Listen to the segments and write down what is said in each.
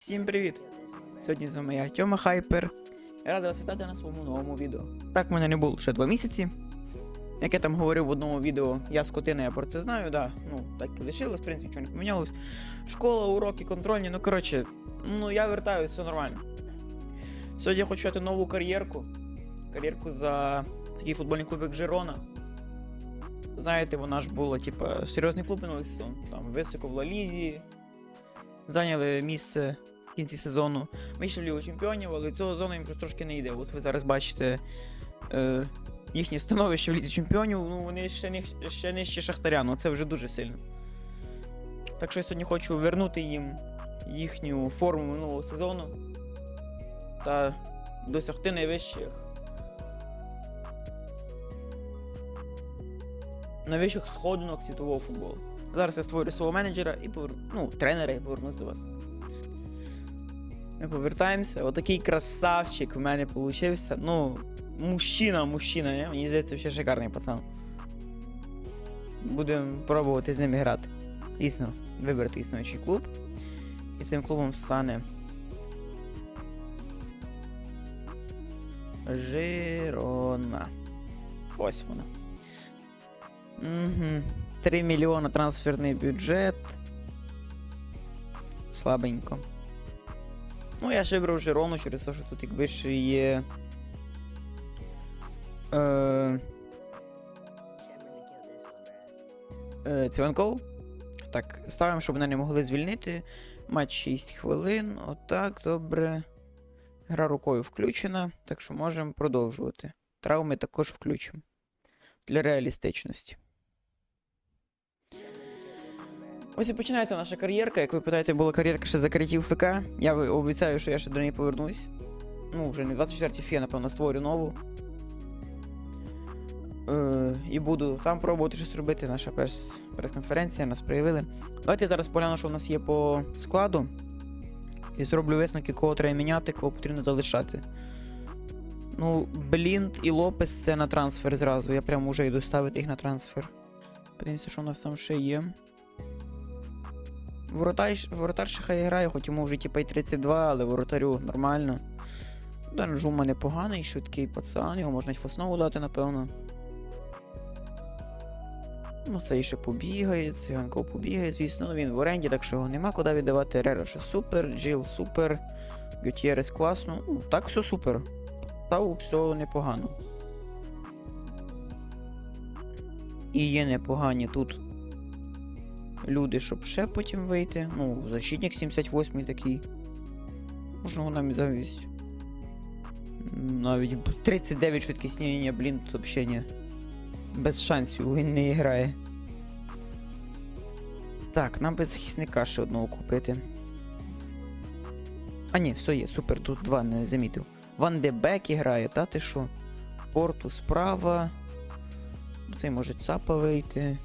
Всім привіт! Сьогодні з вами я Тьома Хайпер. Я радий вас вітати на своєму новому відео. Так в мене не було ще два місяці. Як я там говорив в одному відео, я скотина, я про це знаю, да. Ну, так і лишилось, в принципі, нічого не помінялось. Школа, уроки, контрольні, ну коротше, ну я вертаюсь, все нормально. Сьогодні я хочу дати нову кар'єрку. Кар'єрку за такий футбольний клуб, як Жирона. Знаєте, вона ж була, типа, серйозний клуб минулий сезон. Там високо в Лалізі. Зайняли місце в кінці сезону. Вийшли в Лігу Чемпіонів, але цього сезону їм щось трошки не йде. От ви зараз бачите е, їхнє становище в Лізі Чемпіонів, ну вони ще, не, ще нижче Шахтаря, ну це вже дуже сильно. Так що я сьогодні хочу вернути їм їхню форму минулого сезону та досягти найвищих. Найвищих сходинок світового футболу. Зараз я створю свого менеджера і поверну, ну, тренера і повернусь до вас. Ми повертаємося. Отакий красавчик в мене получився. Ну, мужчина, мужчина, не? мені здається, ще шикарний пацан. Будемо пробувати з ними грати. Дійсно, вибрати існуючий клуб. І цим клубом стане. Жирона. Ось вона. Угу. 3 мільйона трансферний бюджет. Слабенько. Ну, я ж вибрав Жирону через те, що тут якби ще є. Е, е, Циванков. Так, ставимо, щоб мене не могли звільнити. Матч 6 хвилин. Отак, добре. Гра рукою включена, так що можемо продовжувати. Травми також включимо. Для реалістичності. Ось і починається наша кар'єрка. Як ви питаєте, була кар'єрка ще закритів ФК. Я обіцяю, що я ще до неї повернусь. Ну, вже не 24 й фі, напевно, створю нову. Е, і буду там пробувати щось робити. Наша прес- прес-конференція, нас проявили. Давайте я зараз погляну, що в нас є по складу. І зроблю висновки, кого треба міняти, кого потрібно залишати. Ну, Блінд і Лопес це на трансфер зразу. Я прямо вже йду ставити їх на трансфер. Подивимося, що у нас там ще є. Воротар, воротар хай грає, хоч йому вже типа й 32, але воротарю нормально. Данжума непоганий, швидкий пацан, його можна й в основу дати, напевно. Ну, цей ще побігає, циганков побігає, звісно, ну він в оренді, так що його нема куди віддавати. Рера ще супер, Джил супер, Гютєрес класно. Ну, так все супер. Став все непогано. І є непогані тут люди, щоб ще потім вийти. Ну, защитник 78 такий. Можна нам замість. Навіть 39 швидкісні, ні, блін, тут взагалі ні. Без шансів він не грає. Так, нам би захисника ще одного купити. А ні, все є, супер, тут два не замітив. Ван де грає, та ти що? Порту справа. Цей може цапа вийти.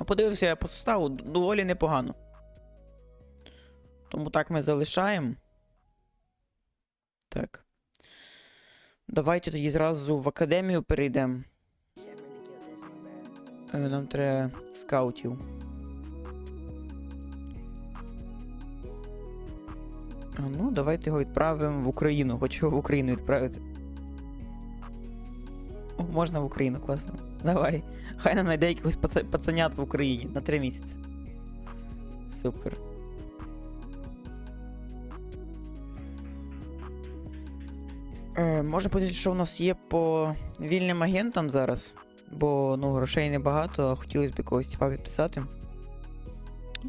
Ну, подивився я по составу, доволі непогано. Тому так ми залишаємо. Так. Давайте тоді зразу в академію перейдемо. Е, Нам треба скаутів. Ну, давайте його відправимо в Україну. Хочу в Україну відправити. О, можна в Україну, класно. Давай. Хай нам знайде якихось паца- пацанят в Україні на 3 місяці. Супер. Е, може подивитися, що в нас є по вільним агентам зараз. Бо ну, грошей небагато, а хотілося б когось типа підписати.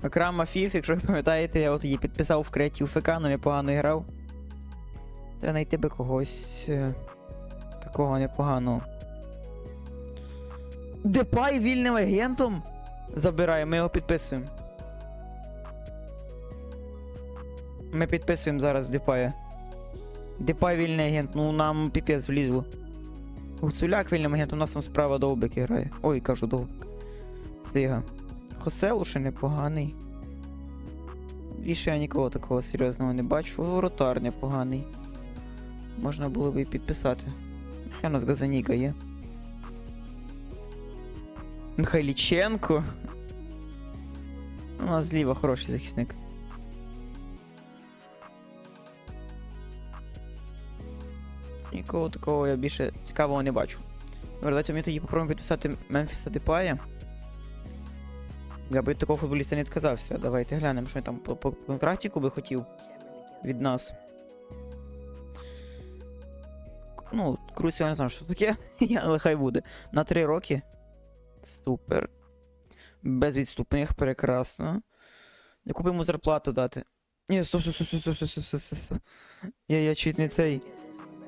Акрам Мафіф, якщо ви пам'ятаєте, я от її підписав в креатив ФК, але непогано грав. Треба знайти би когось е, такого непоганого. Депай вільним агентом забирає, ми його підписуємо. Ми підписуємо зараз Депая. Депай вільний агент, ну нам піпець влізло. Гуцуляк вільним агент, у нас там справа довбик грає. Ой, кажу довбик. Цига. Хоселу ще непоганий. Більше я нікого такого серйозного не бачу. Воротар непоганий. Можна було би і підписати. Хай у нас Газаніка є. Михайліченко. У нас зліва хороший захисник. Нікого такого я більше цікавого не бачу. Давайте ми тоді попробуємо підписати Мемфіса Депая. Я би такого футболіста не відказався. Давайте глянемо, що він там по, по контрактіку би хотів від нас. Ну, Крусі, я не знаю, що таке, але хай буде. На 3 роки. Супер. Без відступних, прекрасно. Яку б йому зарплату дати? Ні, стоп, стоп, стоп, стоп, стоп, стоп, стоп, стоп. Я, я чуть не цей.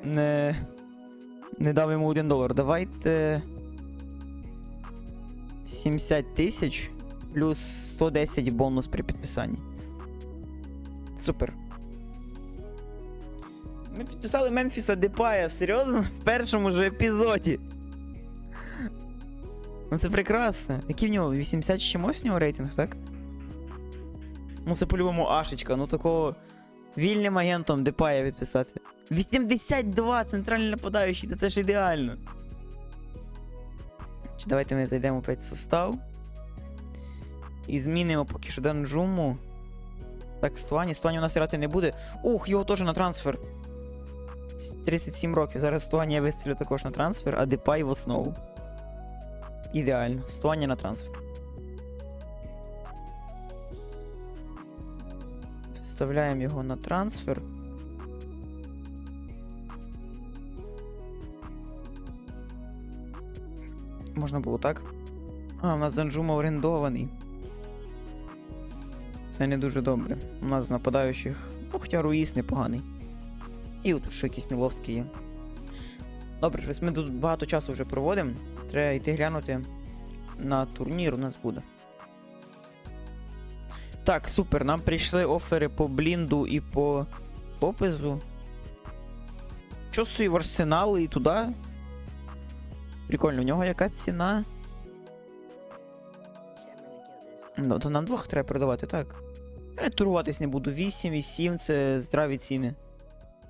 Не. Не дав йому 1 долар. Давайте. 70 тисяч плюс 110 бонус при підписанні. Супер. Ми підписали Мемфіса Депая, серйозно? В першому ж епізоді. Ну це прекрасно. Який в нього? 80 чимось в нього рейтинг, так? Ну це по-любому Ашечка, ну такого вільним агентом Депая відписати. 82 центральний нападаючий, то це ж ідеально. Чи давайте ми зайдемо опять в состав. І змінимо поки що Данжуму. Так, Стуані. Стуані у нас грати не буде. Ух, його теж на трансфер. 37 років. Зараз Стуані я вистрілю також на трансфер, а Депай в основу. Ідеально. Стуані на трансфер. Вставляємо його на трансфер. Можна було так. А, у нас Данжума орендований. Це не дуже добре. У нас з нападаючих. Ну, хоча Руїс непоганий. І от ще якийсь Міловський є. Добре, щось ми тут багато часу вже проводимо. Треба йти глянути на турнір у нас буде. Так, супер. Нам прийшли офери по Блінду і по Лопезу. Чосу в Арсенал і туди. Прикольно, у нього яка ціна? Ну, то нам двох треба продавати, так. Я туруватись не буду. 8 і 7 це здраві ціни.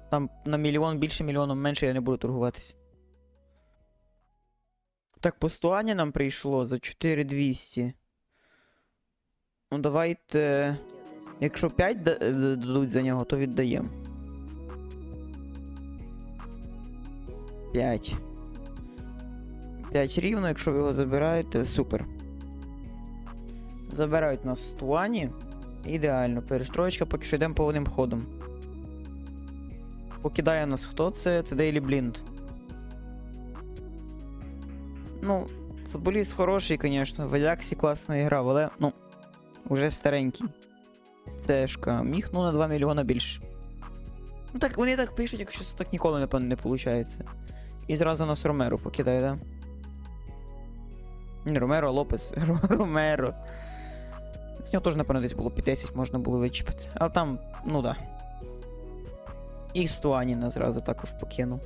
Там на мільйон більше мільйоном менше я не буду торгуватись. Так, постуання нам прийшло за 4200. Ну, давайте. Якщо 5 е, дадуть за нього, то віддаємо. 5. 5 рівно, якщо ви його забираєте, супер. Забирають нас з Туані. Ідеально. Перестроєчка, поки що йдемо повним ходом. Покидає нас хто це? Це Дейлі Блінд. Ну, футболіст хороший, звісно. В Аяксі класно грав, але, ну, уже старенький. Цешка. Міг ну на 2 мільйона більше. Ну так, вони так пишуть, якщо це так ніколи, напевно, не виходить. І зразу нас Ромеро покидає, да? Не Ромеро, Лопес. Ромеро. З нього теж, напевно, десь було під 10 можна було вичіпити. Але там, ну да. І Стуаніна зразу також покинув.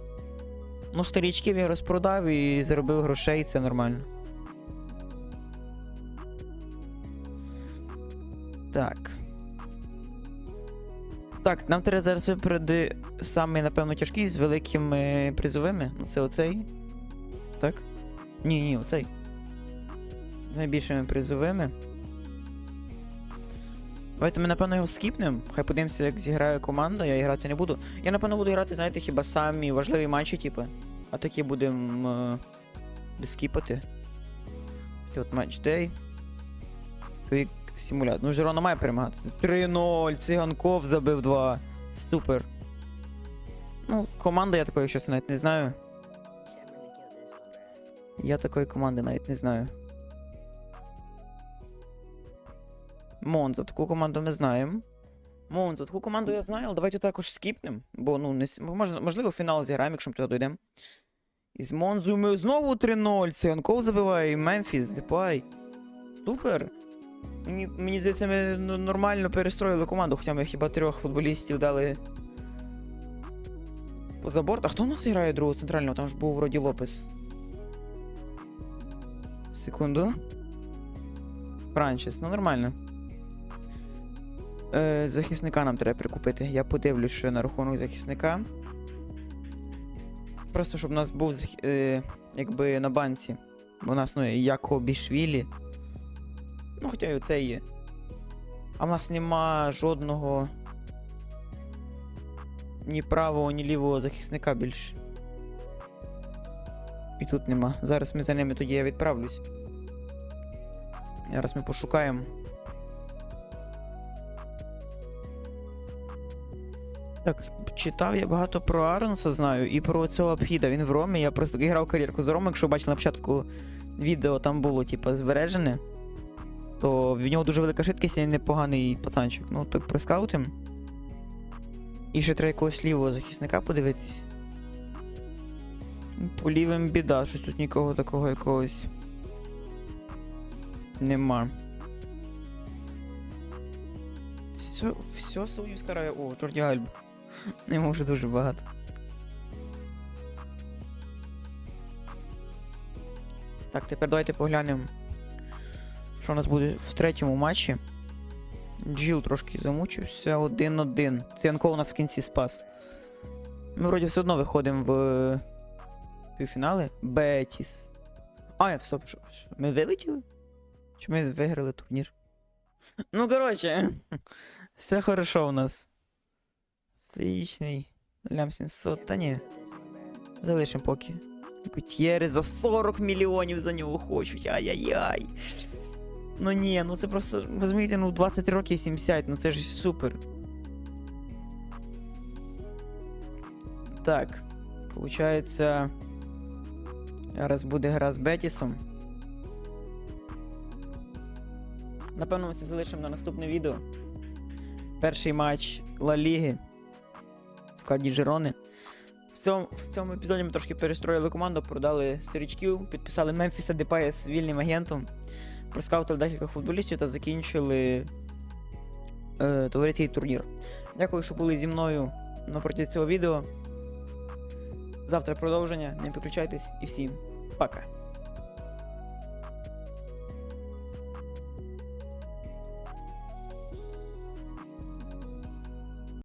Ну, старічків я розпродав і заробив грошей, це нормально. Так. Так, нам треба зараз випереди самий, напевно, тяжкий з великими призовими. Ну, це оцей. Так? Ні, ні, оцей. З найбільшими призовими. Давайте ми, напевно, його скіпнемо. Хай подивимося, як зіграє команда, я грати не буду. Я, напевно, буду грати, знаєте, хіба самі важливі матчі, типу. А такі будемо е, скіпати. От матч дей. Квік симулятор. Ну, Жирона має перемагати. 3-0, Циганков забив 2. Супер. Ну, команда я такої щось навіть не знаю. Я такої команди навіть не знаю. Монза, таку команду ми знаємо. Монза, таку команду я знаю, але давайте також скіпнемо. Бо, ну, не, можливо, фінал зіграємо, якщо ми туди дійдемо. І з Монзою ми знову 3-0. Циганков забиває, Мемфіс, Депай. Супер. Мені, мені здається, ми нормально перестроїли команду, хоча ми хіба трьох футболістів дали. Поза борт. А хто у нас грає другого центрального? Там ж був вроді Лопес. Секунду. Франчес, ну нормально. Е, захисника нам треба прикупити. Я подивлюсь, що на рахунок захисника. Просто щоб у нас був е, якби на банці. У нас ну, і Якобішвілі. Ну, хоча і оце є. А в нас нема жодного ні правого, ні лівого захисника більше. І тут нема. Зараз ми за ними тоді я відправлюсь. Зараз ми пошукаємо. Так, читав я багато про Арнса знаю і про цього Абхіда. Він в Ромі. Я просто грав кар'єрку з Роми, якщо бачили на початку відео, там було, типу, збережене. То в нього дуже велика швидкість він непоганий пацанчик. Ну, так проскаутим. І ще треба якогось лівого захисника подивитись. Ну, По лівим біда, щось тут нікого такого якогось. Нема. Все, все Союз карає. О, Джорді Альба. Не можу дуже багато. Так, тепер давайте поглянемо, що у нас буде в третьому матчі. Джіл трошки замучився. 1-1. Циянко у нас в кінці спас. Ми вроді все одно виходимо в півфінали. Бетіс. А, я що, ми вилетіли? Чи ми виграли турнір? Ну, коротше, все хорошо у нас. Стаїчний. Лям 700, та ні. Залишимо поки. Гутєри за 40 мільйонів за нього хочуть. Ай-яй-яй. Ну ні, ну це просто, розумієте, ну 20 років 70, ну це ж супер. Так. Получається. Зараз буде гра з Бетісом. Напевно, ми це залишимо на наступне відео. Перший матч Ла Ліги складі Жирони. В цьому, в цьому епізоді ми трошки перестроїли команду, продали старичків, підписали Мемфіса Депая з вільним агентом, проскаутили декілька футболістів та закінчили е, товариський турнір. Дякую, що були зі мною напроти цього відео. Завтра продовження, не переключайтесь і всім пока.